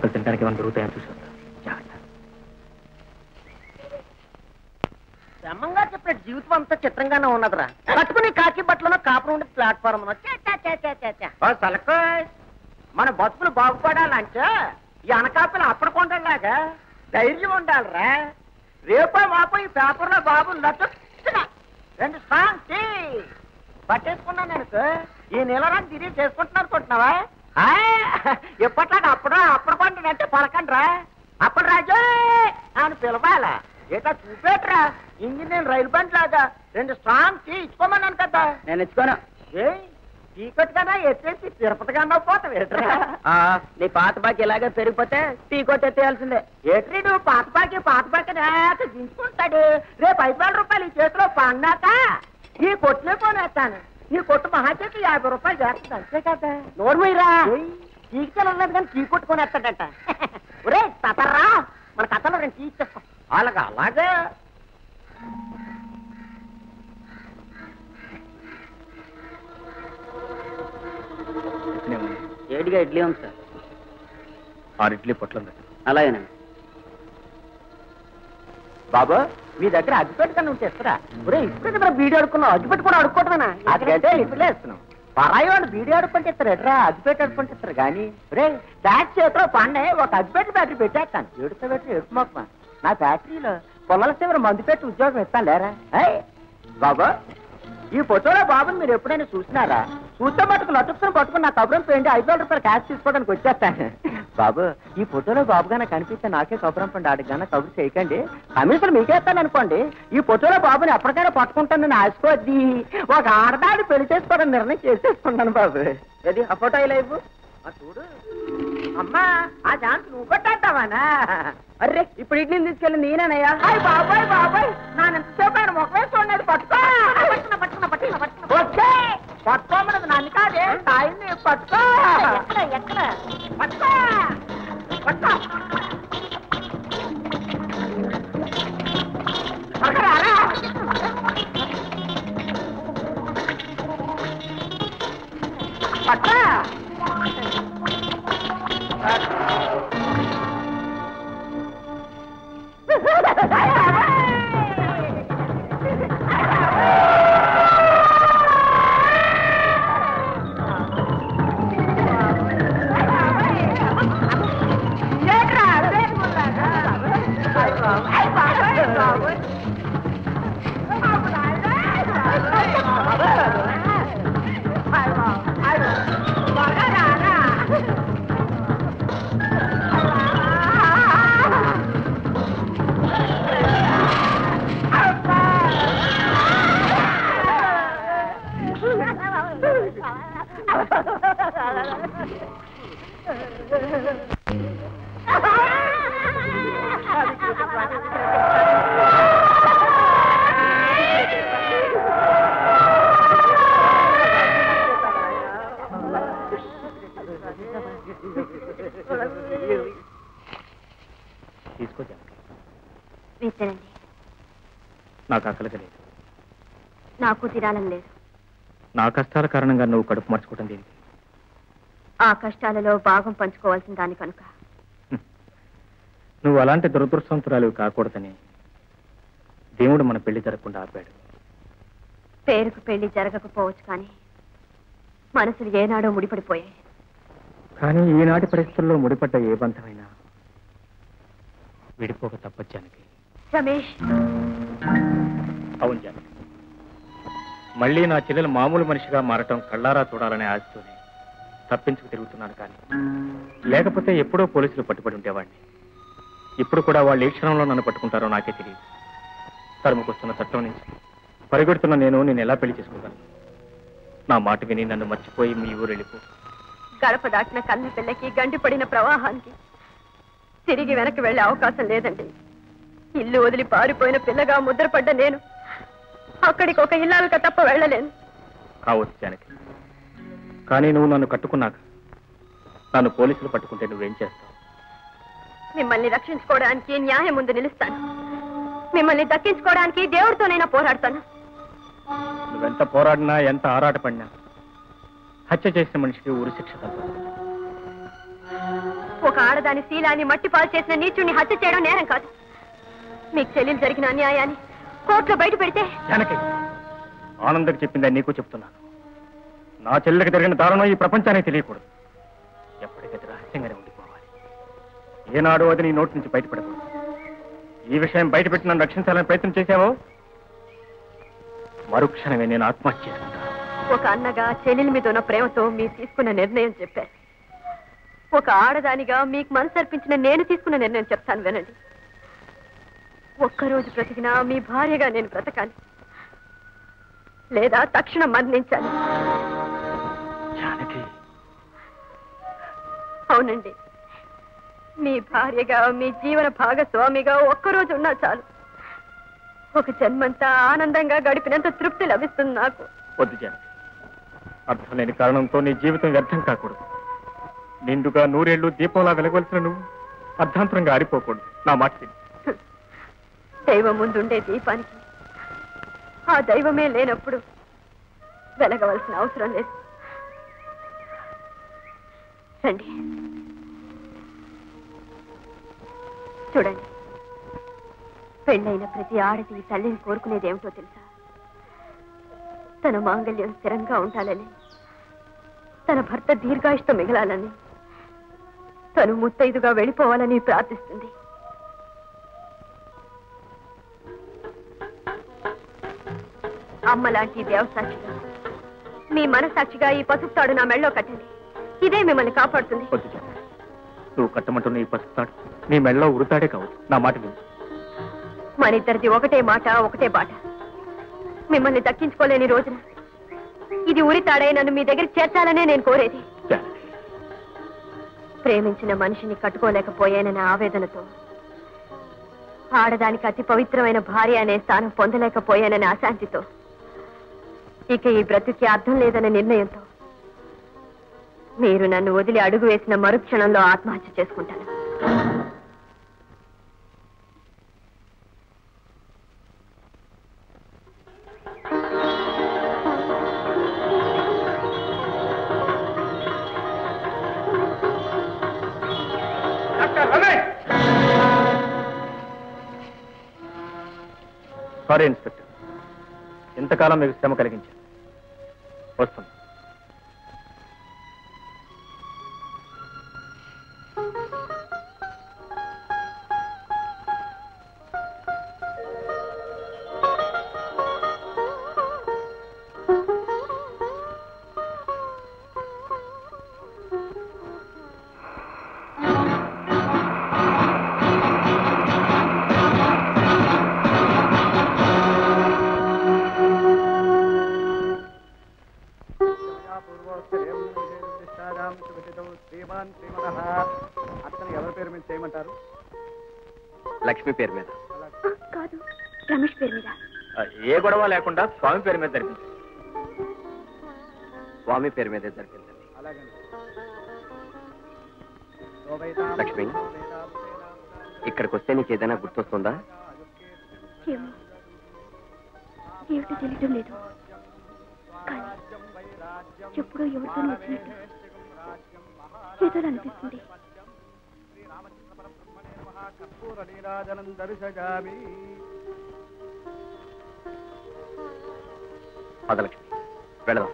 చుట్టుపక్కల తినడానికి ఏమైనా దొరుకుతాయని చూసి జాగ్రత్త. బ్రహ్మంగా చెప్పినట్టు జీవితం అంతా చిత్రంగానే ఉన్నదిరా. కట్టుకుని కాకి బట్టలను కాపురం ఉండి ప్లాట్ఫారం సలకు. మన బతుకులు బాగుపడాలంటే ఈ అనకాపలు అప్పుడు కొండలాగా ధైర్యం ఉండాలిరా. రేపో మాపో ఈ పేపర్లో బాబు రెండు సాంగ్స్ పట్టేసుకున్నాను అనుకో. ఈ నీలరాన్ని తిరిగి చేసుకుంటున్నారు అనుకుంటున్నావా? ఎప్పట్లాగా అప్పుడు అప్పుడు పండుగంటే పలకండి రా అప్పుడు రాజు అని పిలవాల. ఏటా చూపేట్రా? ఇంజనీర్ రైలు బండి లాగా రెండు స్ట్రాంగ్ టీ ఇచ్చుకోమన్నాను కదా. నేను ఇచ్చుకోను. ఏ టీకట్ కదా ఎత్తేసి తిరుపతి కన్నా పోతావు ఏట్రా? నీ పాత బాకి ఇలాగే పెరిగిపోతే టీ కొట్టి ఎత్తేయాల్సిందే. ఏట్రీ నువ్వు పాత బాకి పాత బాకి దించుకుంటాడు. రేపు ఐదు వేల రూపాయలు ఈ చేతిలో పన్నాక ఈ కొట్లే కొనేస్తాను. ఈ కొట్టు మహాచేతి యాభై రూపాయలు చేస్తుంది. అంతే కదా. నోర్మయ్యరా ఉన్నది కానీ టీ కొట్టుకొనేస్తాడట ఒరే తతర్రా మన కథలో రెండు టీ ఇచ్చేస్తాం అలాగా అలాగే. ఏడిగా ఇడ్లీ ఉంది సార్. ఆరు ఇడ్లీ పొట్లం అలాగేనండి. బాబు మీ దగ్గర అగ్గిపెట్టి కన్నా ఇస్తారా ఒరే ఇప్పుడు మనం బీడీ అడుక్కున్నావు అగ్గిపెట్టి కూడా అడుక్కోవటమేనా అదిగైతే ఇప్పుడు ఇస్తున్నాం పరాయి వాడు బీడీ అడుక్కుంటే ఇస్తారు ఎట్రా అగ్గిపెట్టి అడుక్కుంటే ఇస్తారు కానీ రే బ్యాట్ చేతిలో పండే ఒక అగ్గిపెట్టి బ్యాటరీ పెట్టేస్తాను. ఏడుతో పెట్టి ఎడుపు మొక్క నా బ్యాటరీలో పొలాల చివరి మందు పెట్టి ఉద్యోగం ఇస్తాను లేరా? బాబు ఈ ఫోటోలో బాబుని మీరు ఎప్పుడైనా చూసినారా? చూస్తే మటుకు లటుక్కుని పట్టుకుని నా కబురం పోయింది. ఐదు వేల రూపాయలు క్యాష్ తీసుకోవడానికి వచ్చేస్తాను. బాబు ఈ ఫోటోలో బాబు గానే కనిపిస్తే నాకే కబురం పండి ఆడికన్నా కబురు చేయకండి. కమిషన్ మీకేస్తాను అనుకోండి ఈ ఫోటోలో బాబుని ఎప్పటికైనా పట్టుకుంటానని ఆశకోద్ది ఒక ఆడదాన్ని పెళ్ళి చేసుకోవడం నిర్ణయం చేసేసుకున్నాను బాబు. ఏది ఆ ఫోటో ఇలా చూడు. అమ్మా ఆ ఛాన్స్ నువ్వు కొట్టేస్తావానా? అర్రే ఇప్పుడు ఇడ్లీని తీసుకెళ్ళి నేనేనయ్యా. బాబాయ్ బాబాయ్. నాన్న ఎంతసేపు ఆయన ముఖమే பத்தா. எக்கல பத்தா. பத்தா. பத்தா பத்தா. తీసుకో నాకు ఆకలిగా లేదు. నాకు తినాలని లేదు. నా కష్టాల కారణంగా నువ్వు కడుపు మార్చుకోవటం దేనికి ఆ కష్టాలలో భాగం పంచుకోవాల్సిన దాని కనుక. నువ్వు అలాంటి దురదృష్టవంతురాలు కాకూడదని దేవుడు మన పెళ్ళి జరగకుండా ఆపాడు. పేరుకు పెళ్ళి జరగకపోవచ్చు కానీ మనసులు ఏనాడో ముడిపడిపోయాయి. కానీ ఈనాటి పరిస్థితుల్లో ముడిపడ్డ ఏ బంధమైనా విడిపోక తప్పచ్చానికి రమేష్. అవును జానకి. మళ్ళీ నా చెల్లెలు మామూలు మనిషిగా మారటం కళ్ళారా చూడాలనే ఆశతోనే తప్పించుకు తిరుగుతున్నాను కానీ. లేకపోతే ఎప్పుడో పోలీసులు పట్టుబడి ఉండేవాడిని. ఇప్పుడు కూడా వాళ్ళు ఏ క్షణంలో నన్ను పట్టుకుంటారో నాకే తెలియదు. తరుముకొస్తున్న చట్టం నుంచి పరిగెడుతున్న నేను నేను ఎలా పెళ్ళి చేసుకోగలను నా మాట విని నన్ను మర్చిపోయి మీ ఊరు వెళ్ళిపో. గడప దాటిన కన్న పిల్లకి గండిపడిన ప్రవాహానికి తిరిగి వెనక్కి వెళ్ళే అవకాశం లేదండి. ఇల్లు వదిలి పారిపోయిన పిల్లగా ముద్రపడ్డ నేను అక్కడికి ఒక ఇల్లాలుగా తప్ప వెళ్ళలేను. కావచ్చు జానకి. కానీ నువ్వు నన్ను కట్టుకున్నాక నన్ను పోలీసులు పట్టుకుంటే నువ్వేం చేస్తావు? మిమ్మల్ని రక్షించుకోవడానికి న్యాయం ముందు నిలుస్తాను. మిమ్మల్ని దక్కించుకోవడానికి దేవుడితోనైనా పోరాడతాను. నువ్వెంత పోరాడినా ఎంత ఆరాటపడినా హత్య చేసిన మనిషికి ఉరి శిక్ష ఒక ఆడదాని శీలాన్ని మట్టిపాలు చేసిన నీచుణ్ణి హత్య చేయడం నేరం కాదు. మీకు చెల్లెలు జరిగిన అన్యాయాన్ని కోర్టులో బయట పెడితే ఆనందకి చెప్పిందని నీకు చెప్తున్నాను నా చెల్లెకి జరిగిన దారుణం ఈ ప్రపంచానికి తెలియకూడదు. ఎప్పటికది రహస్యంగానే ఉండిపోవాలి. ఏనాడు అది నీ నోటి నుంచి బయటపడకూడదు. ఈ విషయం బయటపెట్టి నన్ను రక్షించాలని ప్రయత్నం చేశావో? మరుక్షణమే నేను ఆత్మహత్య ఒక అన్నగా చెల్లెల మీద ఉన్న ప్రేమతో మీరు తీసుకున్న నిర్ణయం చెప్పారు ఒక ఆడదానిగా మీకు మనసు అర్పించిన నేను తీసుకున్న నిర్ణయం చెప్తాను వినండి. ఒక్కరోజు బ్రతికినా మీ భార్యగా నేను బ్రతకాలి. లేదా తక్షణం మరణించాలి. అవునండి. మీ భార్యగా మీ జీవన భాగస్వామిగా ఒక్కరోజు ఉన్నా చాలు. ఒక జన్మంతా ఆనందంగా గడిపినంత తృప్తి లభిస్తుంది నాకు. వద్దు జానకి. అర్థం లేని కారణంతో నీ జీవితం వ్యర్థం కాకూడదు. నిండుగా నూరేళ్ళు దీపంలా వెలగవలసిన నువ్వు అర్ధాంతరంగా ఆరిపోకూడదు. నా మాట. దైవం ముందుండే దీపానికి ఆ దైవమే లేనప్పుడు వెలగవలసిన అవసరం లేదు. రండి. చూడండి. పెళ్ళైన ప్రతి ఆడది ఈ తల్లిని కోరుకునేది ఏమిటో తెలుసా? తన మాంగళ్యం స్థిరంగా ఉండాలని తన భర్త దీర్ఘాయుష్తో మిగలాలని తను ముత్తైదుగా వెళ్ళిపోవాలని ప్రార్థిస్తుంది. అమ్మ లాంటి దేవసాక్షిగా మీ మనసాక్షిగా ఈ పసుపు తాడు నా మెళ్ళో కట్టండి ఇదే మిమ్మల్ని కాపాడుతుంది. నువ్వు కట్టమంటున్న ఈ పసుపుతాడు నీ మెళ్ళలో ఉరుతాడే కావచ్చు. నా మాట విను. మన ఇద్దరిది ఒకటే మాట ఒకటే బాట. మిమ్మల్ని దక్కించుకోలేని రోజున ఇది ఉరి తాడై నన్ను మీ దగ్గరికి చేర్చాలనే నేను కోరేది. ప్రేమించిన మనిషిని కట్టుకోలేకపోయాననే ఆవేదనతో ఆడదానికి అతి పవిత్రమైన భార్య అనే స్థానం పొందలేకపోయాననే అశాంతితో ఇక ఈ బ్రతుకి అర్థం లేదనే నిర్ణయంతో మీరు నన్ను వదిలి అడుగు వేసిన మరుక్షణంలో ఆత్మహత్య చేసుకుంటాను. Sorry inspector. ఇంతకాలం మీకు శ్రమ కలిగించాను. అతను ఎవరి పేరు మీద చేయమంటారు? లక్ష్మి పేరు మీద. కాదు రమేష్ పేరు మీద. ఏ గొడవ లేకుండా స్వామి పేరు మీద జరిపింది స్వామి పేరు మీదే జరిపిందండి అలాగే లక్ష్మి ఇక్కడికి వస్తే నీకు ఏదైనా గుర్తొస్తుందా? ఏమిటో తెలియటం లేదు. ఎప్పుడో ఎవరితో వచ్చినట్టు. ఏదో అనిపిస్తుంది నీరాజనం దర్శయామి వెళదాం